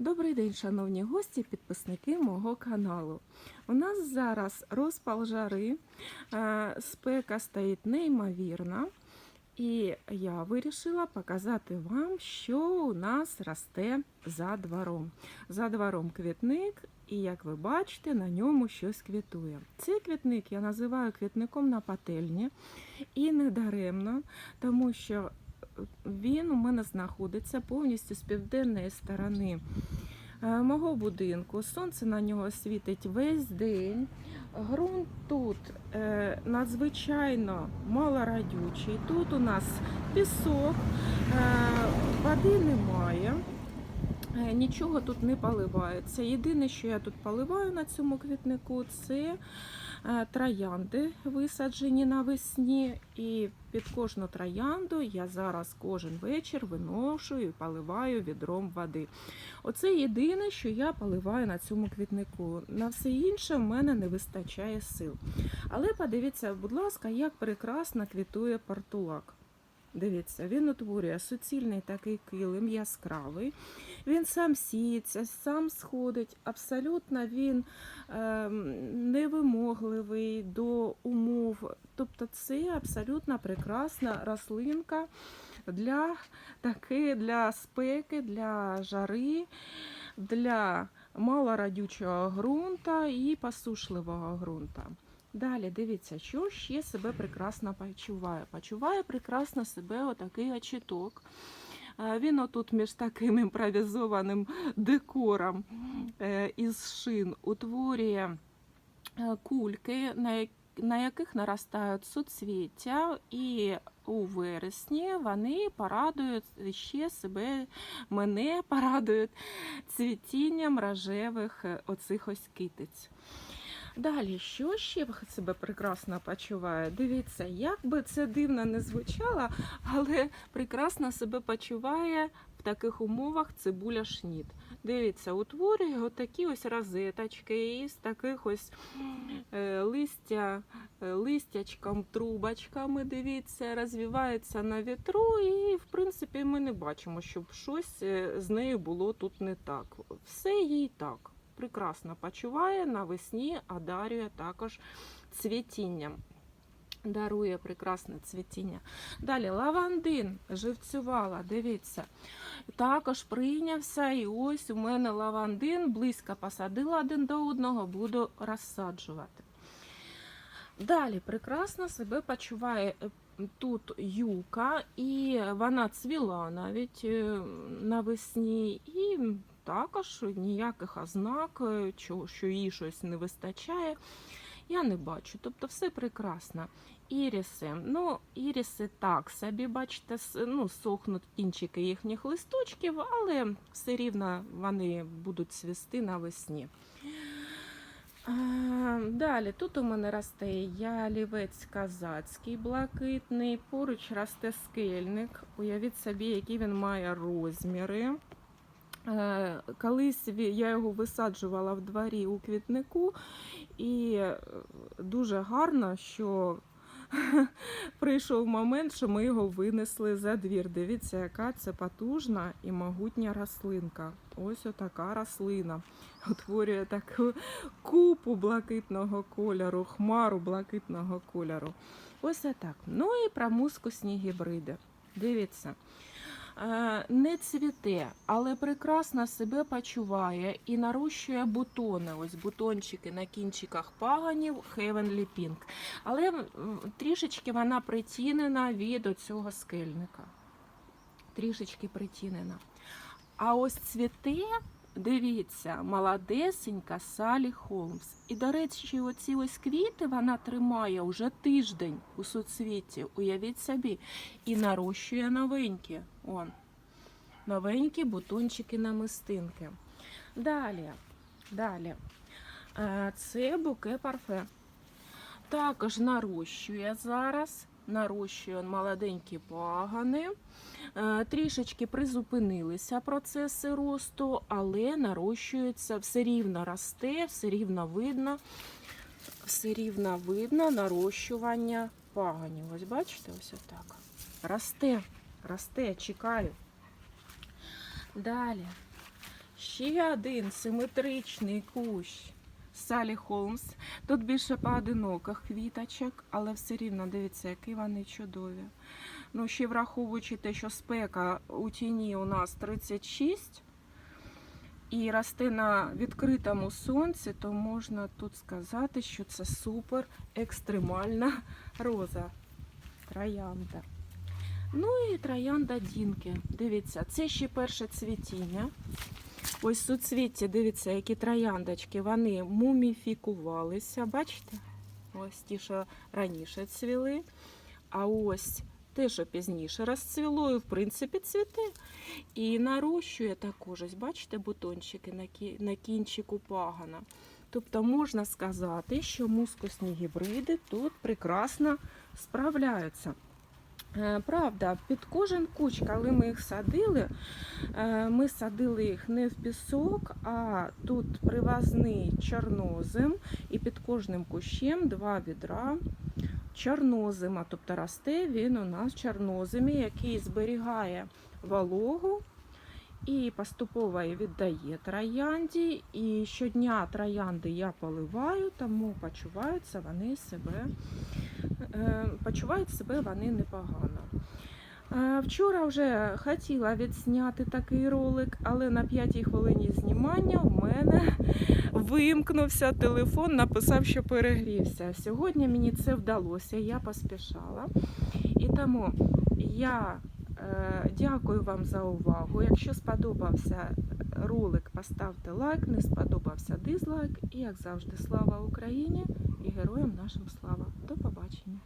Добрий день, шановні гості, підписники мого каналу. У нас зараз розпал жари, е, спека стоїть неймовірна, і я вирішила показати вам, що у нас росте за двором. За двором квітник, і як ви бачите, на ньому щось квітує. Цей квітник я називаю квітником на пательні, і не даремно, тому що він у мене знаходиться повністю з південної сторони е, мого будинку. Сонце на нього світить весь день. Ґрунт тут е, надзвичайно малорадючий. Тут у нас пісок, е, води немає. Нічого тут не поливається. Єдине, що я тут поливаю на цьому квітнику, це троянди висаджені навесні. І під кожну троянду я зараз кожен вечір виношую і поливаю відром води. Оце єдине, що я поливаю на цьому квітнику. На все інше в мене не вистачає сил. Але подивіться, будь ласка, як прекрасно квітує портулак. Дивіться, він утворює суцільний такий килим яскравий. Він сам сіється, сам сходить. Абсолютно він ем, невимогливий до умов. Тобто це абсолютно прекрасна рослинка для, таки, для спеки, для жари, для малорадючого ґрунта і посушливого ґрунта. Далі дивіться, що ще себе прекрасно почуває. Почуває прекрасно себе отакий очіток. Е, Він отут між таким імпровізованим декором е, із шин утворює е, кульки, на яких наростають суцвіття, і у вересні вони порадують ще себе, мене порадують цвітінням рожевих оцих ось китиць. Далі, що ще себе прекрасно почуває? Дивіться, як би це дивно не звучало, але прекрасно себе почуває в таких умовах цибуля шніт. Дивіться, утворює отакі ось розеточки із таких ось е, листя, е, листячком, трубочками, дивіться, розвивається на вітру, і в принципі ми не бачимо, щоб щось е, з нею було тут не так. Все їй так прекрасно почуває навесні, а дарує також цвітінням. Дарує прекрасне цвітіння. Далі лавандин живцювала, дивіться. Також прийнявся, і ось у мене лавандин, близько посадила один до одного, буду розсаджувати. Далі прекрасно себе почуває е, тут юка, і вона цвіла навіть е, навесні, і також ніяких ознак, е, що їй щось не вистачає, я не бачу. Тобто все прекрасно. Іріси. Ну, іріси так собі, бачите, ну, сохнуть кінчики їхніх листочків, але все рівно вони будуть цвісти навесні. Далі тут у мене росте ялівець казацький блакитний, поруч росте скельник. Уявіть собі, які він має розміри. Е, Колись я його висаджувала в дворі у квітнику, і е, дуже гарно, що прийшов момент, що ми його винесли за двір. Дивіться, яка це потужна і могутня рослинка. Ось отака рослина. Утворює таку купу блакитного кольору, хмару блакитного кольору. Ось отак. Ну і про мускусні гібриди. Дивіться. Е, Не цвіте, але прекрасно себе почуває і нарощує бутони. Ось бутончики на кінчиках паганів Heavenly Pink. Але трішечки вона притінена від цього скельника. Трішечки притінена. А ось цвіте, дивіться, молодесенька Салі Холмс. І, до речі, оці ось квіти вона тримає уже тиждень у суцвіті. Уявіть собі. І нарощує новенькі. Он. Новенькі бутончики намистинки. Далі. Далі. Е, Це буке парфе. Також нарощує зараз. Нарощує молоденькі пагани. Е, Трішечки призупинилися процеси росту, але нарощується, все рівно росте, все рівно видно, все рівно видно нарощування паганів. Ось бачите, ось отак. Росте, росте, чекаю. Далі. Ще один симетричний кущ Салі Холмс. Тут більше поодиноких квіточок, але все рівно дивіться, які вони чудові. Ну, ще враховуючи те, що спека у тіні у нас 36 і росте на відкритому сонці, то можна тут сказати, що це супер екстремальна роза. Троянда. Ну і троянда Дінки. Дивіться, це ще перше цвітіння. Ось суцвіття, дивіться, які трояндочки, вони муміфікувалися. Бачите? Ось ті, що раніше цвіли. А ось те, що пізніше розцвіло, і в принципі цвіте. І нарощує також, ось бачите, бутончики на, кі... на кінчику пагана. Тобто можна сказати, що мускусні гібриди тут прекрасно справляються. Е, Правда, під кожен куч, коли ми їх садили, е, ми садили їх не в пісок, а тут привозний чорнозим, і під кожним кущем два відра чорнозима. Тобто росте він у нас чорнозимі, який зберігає вологу і поступово віддає троянді. І щодня троянди я поливаю, тому почуваються вони себе, почувають себе вони непогано. Е, Вчора вже хотіла відзняти такий ролик, але на п'ятій хвилині знімання в мене вимкнувся телефон, написав, що перегрівся. Сьогодні мені це вдалося, я поспішала. І тому я е, дякую вам за увагу. Якщо сподобався ролик, поставте лайк, не сподобався дизлайк. І як завжди, слава Україні і героям нашим слава. До побачення!